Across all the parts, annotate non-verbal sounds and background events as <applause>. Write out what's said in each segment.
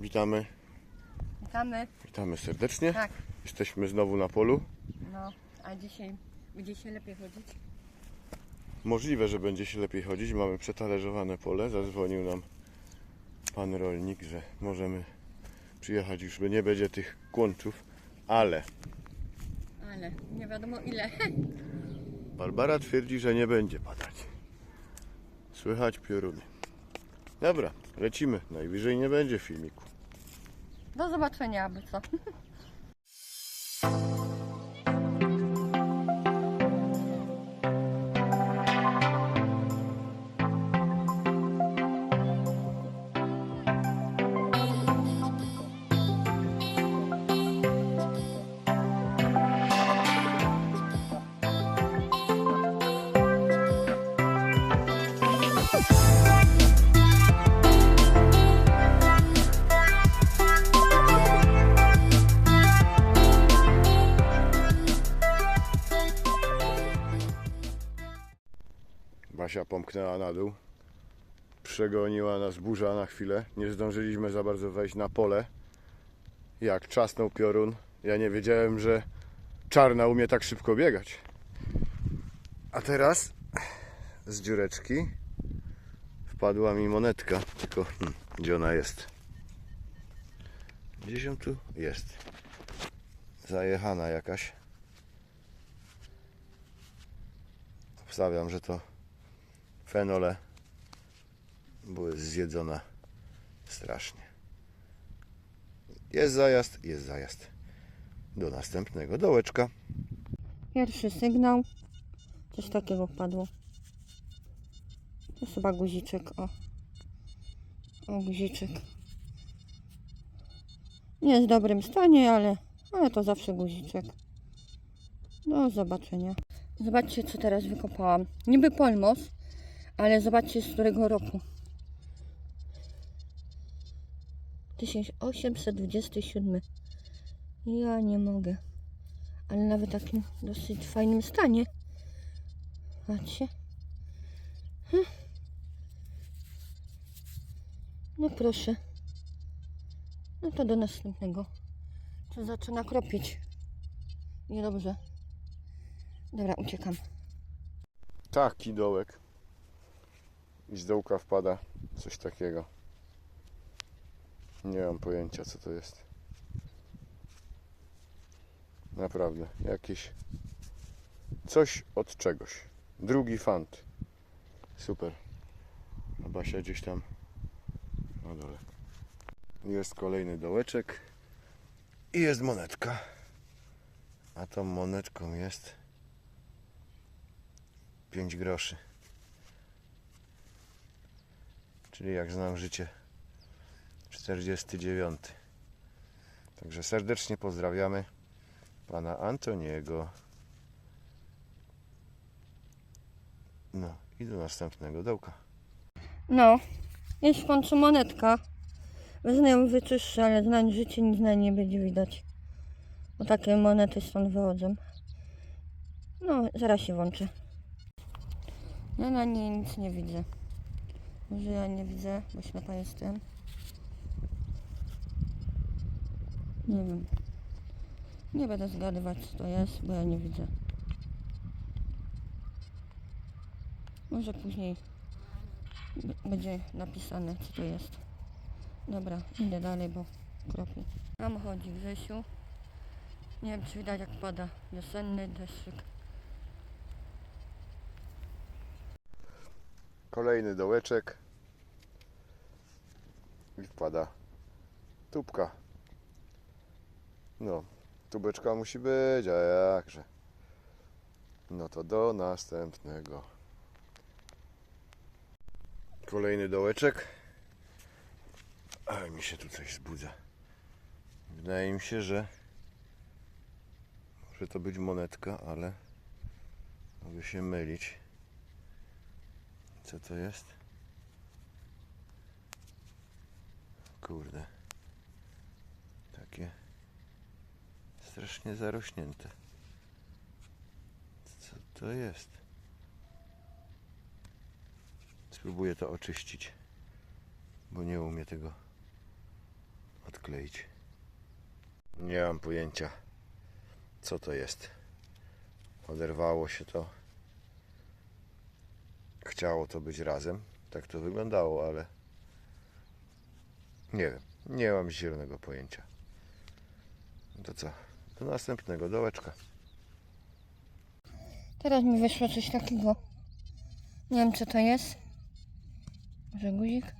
Witamy, Witamy. witamy serdecznie. Tak, Jesteśmy znowu na polu. no, a dzisiaj będzie się lepiej chodzić. Możliwe, że będzie się lepiej chodzić. Mamy przetalerzowane pole. Zadzwonił nam pan rolnik, że możemy przyjechać już, by nie będzie tych kłączów. Ale Ale nie wiadomo ile. <laughs> Barbara twierdzi, że nie będzie padać. Słychać pioruny. Dobra, lecimy. Najwyżej nie będzie filmiku. Do zobaczenia, aby co. <laughs> Basia pomknęła na dół. Przegoniła nas burza na chwilę. Nie zdążyliśmy za bardzo wejść na pole. Jak czasnął piorun. Ja nie wiedziałem, że czarna umie tak szybko biegać. A teraz z dziureczki wpadła mi monetka. Tylko hmm, gdzie ona jest? Gdzieś ją tu jest. Zajechana jakaś. Obstawiam, że to fenole były zjedzone strasznie. Jest zajazd, jest zajazd. Do następnego dołeczka. Pierwszy sygnał. Coś takiego wpadło. To chyba guziczek, o. O, guziczek. Nie jest w dobrym stanie, ale, ale to zawsze guziczek. Do zobaczenia. Zobaczcie, co teraz wykopałam. Niby polmos, ale zobaczcie, z którego roku. 1827. Ja nie mogę. Ale nawet w takim dosyć fajnym stanie. Patrzcie. Hm. No proszę. No to do następnego. To zaczyna kropić. Niedobrze. Dobra, uciekam. Taki dołek. I z dołka wpada coś takiego. Nie mam pojęcia co to jest. Naprawdę, jakieś coś od czegoś. Drugi fant. Super. A Basia gdzieś tam na dole. Jest kolejny dołeczek i jest monetka. A tą monetką jest 5 groszy. Czyli jak znam życie 49. Także serdecznie pozdrawiamy pana Antoniego. No i do następnego dołka. No, jest w końcu monetka. Wezmę ją wyczyszczę, ale znań życie nic na nie będzie widać. Bo takie monety stąd wychodzą. No, zaraz się włączę. Ja na niej nic nie widzę. Może ja nie widzę, bo ślepa jestem. Nie wiem. Nie będę zgadywać co to jest, bo ja nie widzę. Może później będzie napisane co to jest. Dobra, idę dalej, bo kropi. Tam chodzi Grzesiu. Nie wiem czy widać jak pada wiosenny deszczyk. Kolejny dołeczek. I wpada tubka. No, tubeczka musi być, a jakże. No to do następnego. Kolejny dołeczek. Ale mi się tu coś zbudza. Wydaje mi się, że może to być monetka, ale mogę się mylić. Co to jest? Kurde. Takie strasznie zarośnięte. Co to jest? Spróbuję to oczyścić, bo nie umiem tego odkleić. Nie mam pojęcia, co to jest. Oderwało się to. Chciało to być razem. Tak to wyglądało, ale nie wiem. Nie mam zielonego pojęcia. To co? Do następnego dołeczka. Teraz mi wyszło coś takiego. Nie wiem co to jest. Może guzik?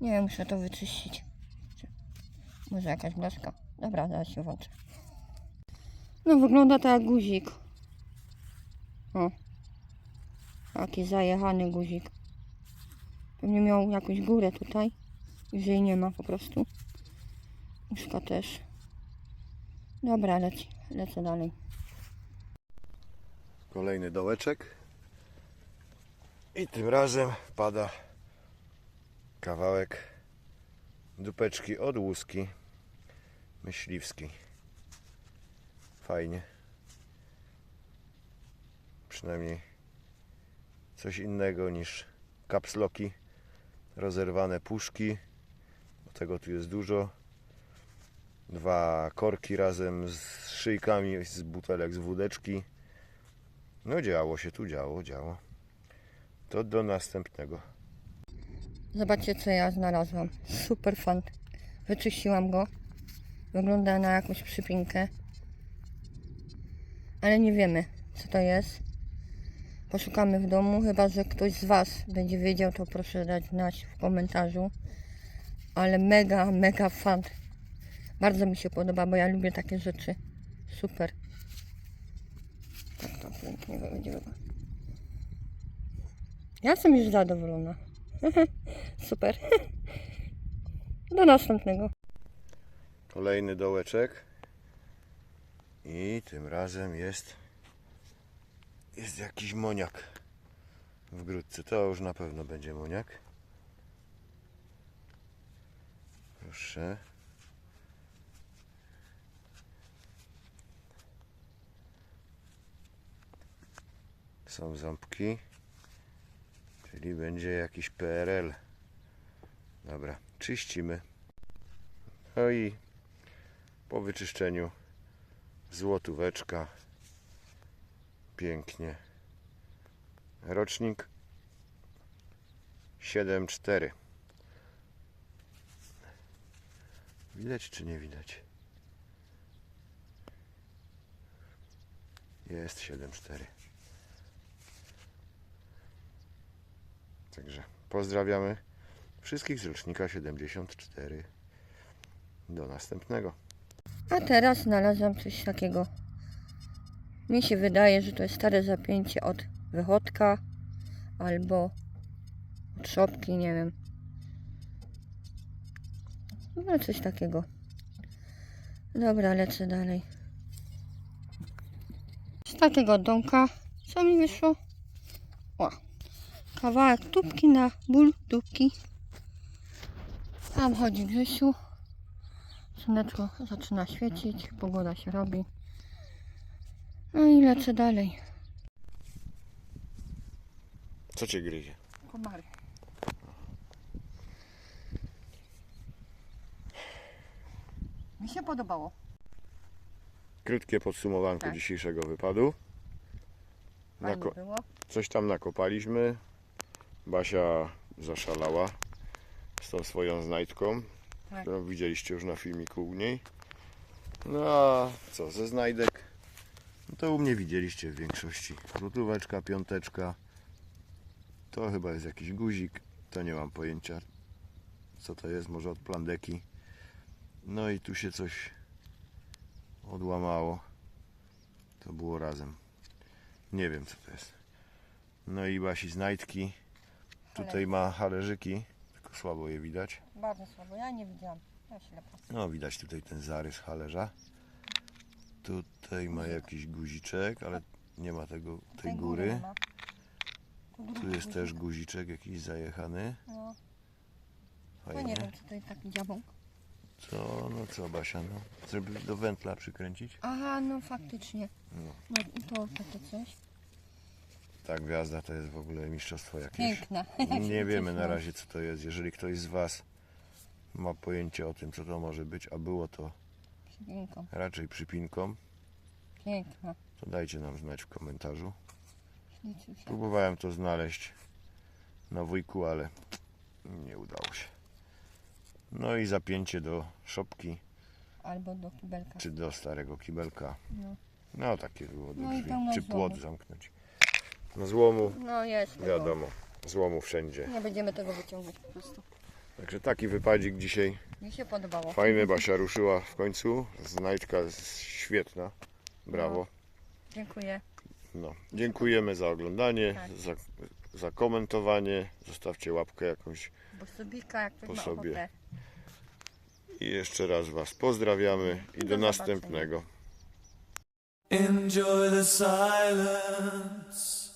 Nie wiem, muszę to wyczyścić. Czy- Może jakaś blaszka. Dobra, zaraz się włączę. No wygląda to jak guzik. O. Taki zajechany guzik. Pewnie miał jakąś górę tutaj. Już jej nie ma po prostu. Uszka też. Dobra, leci. Lecę dalej. Kolejny dołeczek. I tym razem pada kawałek dupeczki od łuski myśliwskiej. Fajnie. Przynajmniej coś innego niż kapsloki, rozerwane puszki. Tego tu jest dużo. Dwa korki razem z szyjkami z butelek z wódeczki. No działo się tu, działo, działo. To do następnego. Zobaczcie, co ja znalazłam. Super fan. Wyczyściłam go. Wygląda na jakąś przypinkę. Ale nie wiemy, co to jest. Poszukamy w domu, chyba że ktoś z Was będzie wiedział, to proszę dać znać w komentarzu. Ale mega, mega fan. Bardzo mi się podoba, bo ja lubię takie rzeczy. Super. Tak to pięknie będzie wyglądać. Ja jestem już zadowolona. <laughs> Super. <laughs> Do następnego. Kolejny dołeczek. I tym razem jest jest jakiś moniak w grudce. To już na pewno będzie moniak. Proszę. Są ząbki. Czyli będzie jakiś PRL. Dobra, czyścimy. No i po wyczyszczeniu złotóweczka. Pięknie. Rocznik 7.4. Widać czy nie widać? Jest 7.4. Także pozdrawiamy wszystkich z rocznika 74. Do następnego. A teraz znalazłam coś takiego. Mi się wydaje, że to jest stare zapięcie od wychodka albo od szopki, nie wiem. No coś takiego. Dobra, lecę dalej. Z takiego domka, co mi wyszło? O, kawałek tubki na ból tubki. Tam chodzi Grzesiu. Słoneczko zaczyna świecić, pogoda się robi. No i lecę dalej. Co cię gryzie? Komary. Mi się podobało. Krótkie podsumowanko Tak. dzisiejszego wypadu. Nako- było. coś tam nakopaliśmy. Basia zaszalała z tą swoją znajdką, Tak. którą widzieliście już na filmiku u niej. No a co, ze znajdek? No to u mnie widzieliście w większości. Złotóweczka, piąteczka. To chyba jest jakiś guzik. To nie mam pojęcia co to jest, może od plandeki. No i tu się coś odłamało. To było razem. Nie wiem co to jest. No i Basi znajdki. Tutaj ma halerzyki, tylko słabo je widać. Bardzo słabo, ja nie widziałam. Ja. No widać tutaj ten zarys halerza. Tutaj ma jakiś guziczek, ale nie ma tego, tej góry. Tu jest też guziczek jakiś zajechany. No, Fajnie. nie wiem, co to jest taki diabeł. Co, no co Basia, no. Żeby do wętla przykręcić? Aha, no faktycznie. No. No i to takie coś. Ta gwiazda to jest w ogóle mistrzostwo jakieś. Piękna. <laughs> Nie wiemy na razie co to jest. Jeżeli ktoś z Was ma pojęcie o tym, co to może być, a było to Piękna, raczej przypinką, piękna. to dajcie nam znać w komentarzu. Próbowałem to znaleźć na wujku, ale nie udało się. No i zapięcie do szopki, Albo do kibelka. czy do starego kibelka. No. No takie było do No drzwi. pełno Czy złomu. płot zamknąć. No złomu, No jest. wiadomo, złomu wszędzie. Nie będziemy tego wyciągać po prostu. Także taki wypadzik dzisiaj. Mi się podobało. Fajny, Basia ruszyła w końcu. Znajdźka jest świetna. Brawo. Dziękuję. No. Dziękujemy za oglądanie, Tak. za, za komentowanie. Zostawcie łapkę jakąś. Bo subika, jak ktoś Po ma sobie. ochotę. I jeszcze raz Was pozdrawiamy i do Do następnego. Enjoy the silence.